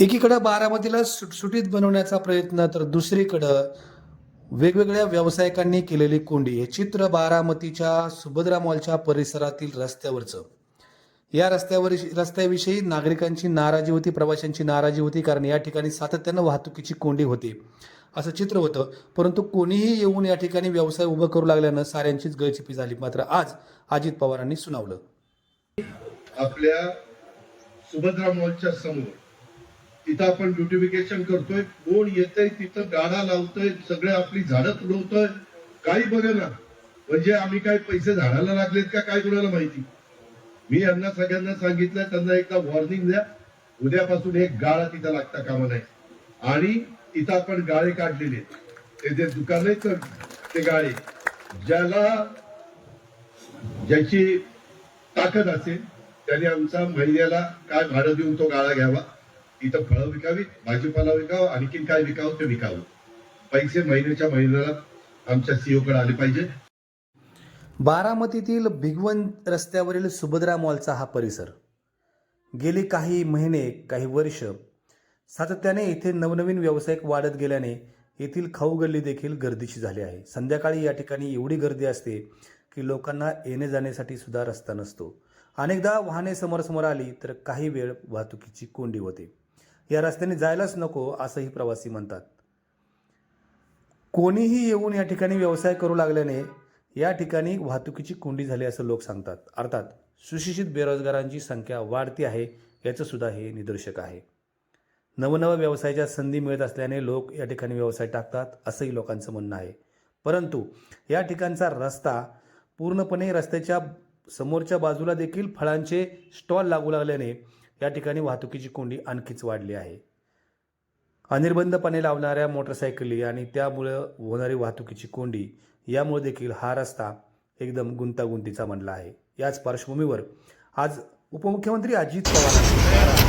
एकीकडं बारामतीला सुटसुटीत बनवण्याचा प्रयत्न तर दुसरीकडं वेगवेगळ्या व्यावसायिकांनी केलेली कोंडी. हे चित्र बारामतीच्या सुभद्रा मॉलच्या परिसरातील रस्त्यावरचं. या रस्त्यावर रस्त्याविषयी नागरिकांची नाराजी होती प्रवाशांची नाराजी होती कारण या ठिकाणी सातत्यानं वाहतुकीची कोंडी होती. असं चित्र होतं. परंतु कोणीही येऊन या ठिकाणी व्यवसाय उभं करू लागल्यानं साऱ्यांचीच गळचिपी झाली. मात्र आज अजित पवारांनी सुनावलं. आपल्या सुभद्रा मॉलच्या समोर तिथं आपण ब्युटिफिकेशन करतोय. कोण येतंय तिथं गाडा लावतोय सगळे आपली झाडं तुडवतोय. काही बघ ना म्हणजे आम्ही काय पैसे झाडाला लागलेत का काय कुणाला माहिती? मी यांना सगळ्यांना सांगितलं त्यांना एकदा वॉर्निंग द्या. उद्यापासून एक गाळा तिथं लागता कामा नाही आणि तिथं आपण गाळे काढलेले ते जे दुकान आहेत ते गाळे. ज्याला ज्याची ताकद असेल त्याने आमचा महिन्याला काय भाडं देऊन तो गाळा घ्यावा. इथं फळं विकावी भाजीपाला विकावं आणखीन काय विकावं ते विकावं. पैसे महिन्याच्या महिन्याला आमच्या सीओकडे आले पाहिजे. बारामतीतील भिगवण रस्त्यावरील सुभद्रा मॉलचा हा परिसर. गेली काही महिने काही वर्ष सातत्याने येथे नवनवीन व्यावसायिक वाढत गेल्याने येथील खाऊ गल्ली देखील गर्दीची झाली आहे. संध्याकाळी या ठिकाणी एवढी गर्दी असते की लोकांना येणे जाण्यासाठी सुद्धा रस्ता नसतो. अनेकदा वाहने समोरासमोर आली तर काही वेळ वाहतुकीची कोंडी होते. या रस्त्याने जायलाच नको असंही प्रवासी म्हणतात. कोणीही येऊन या ठिकाणी व्यवसाय करू लागल्याने या ठिकाणी वाहतुकीची कोंडी झाली असं लोक सांगतात. अर्थात सुशिक्षित बेरोजगारांची संख्या वाढती आहे याचं सुद्धा हे निदर्शक आहे. नवनव व्यवसायाच्या संधी मिळत असल्याने लोक या ठिकाणी व्यवसाय टाकतात असंही लोकांचं म्हणणं आहे. परंतु या ठिकाणचा रस्ता पूर्णपणे रस्त्याच्या समोरच्या बाजूला देखील फळांचे स्टॉल लागू लागल्याने या ठिकाणी वाहतुकीची कोंडी आणखीच वाढली आहे. अनिर्बंधपणे लावणाऱ्या मोटरसायकली आणि त्यामुळं होणारी वाहतुकीची कोंडी यामुळे देखील हा रस्ता एकदम गुंतागुंतीचा बनला आहे. याच पार्श्वभूमीवर आज उपमुख्यमंत्री अजित पवार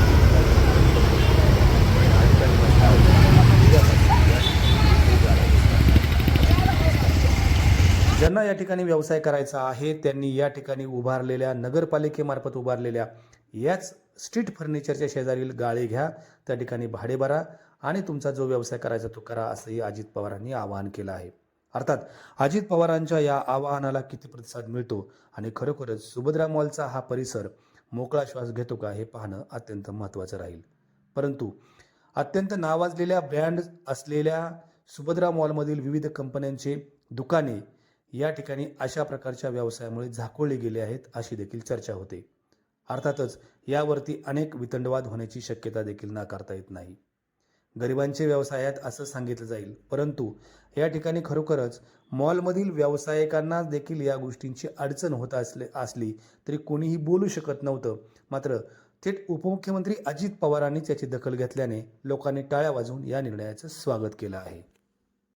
ज्यांना या ठिकाणी व्यवसाय करायचा आहे त्यांनी या ठिकाणी उभारलेल्या नगरपालिकेमार्फत उभारलेल्या याच स्ट्रीट फर्निचरच्या शेजारील गाळे घ्या त्या ठिकाणी भाडे भरा आणि तुमचा जो व्यवसाय करायचा तो करा असंही अजित पवारांनी आवाहन केलं आहे. अर्थात अजित पवारांच्या या आवाहनाला किती प्रतिसाद मिळतो आणि खरोखरच सुभद्रा मॉलचा हा परिसर मोकळा श्वास घेतो का हे पाहणं अत्यंत महत्त्वाचं राहील. परंतु अत्यंत नावाजलेल्या ब्रँड असलेल्या सुभद्रा मॉलमधील विविध कंपन्यांचे दुकाने या ठिकाणी अशा प्रकारच्या व्यवसायामुळे झाकोळले गेले आहेत अशी देखील चर्चा होते. अर्थातच यावरती अनेक वितंडवाद होण्याची शक्यता देखील नाकारता येत नाही. गरिबांचे व्यवसायात असं सांगितलं जाईल परंतु या ठिकाणी खरोखरच मॉलमधील व्यावसायिकांना देखील या गोष्टींची अडचण होत असले असली तरी कोणीही बोलू शकत नव्हतं. मात्र थेट उपमुख्यमंत्री अजित पवारांनी त्याची दखल घेतल्याने लोकांनी टाळ्या वाजवून या निर्णयाचं स्वागत केलं आहे.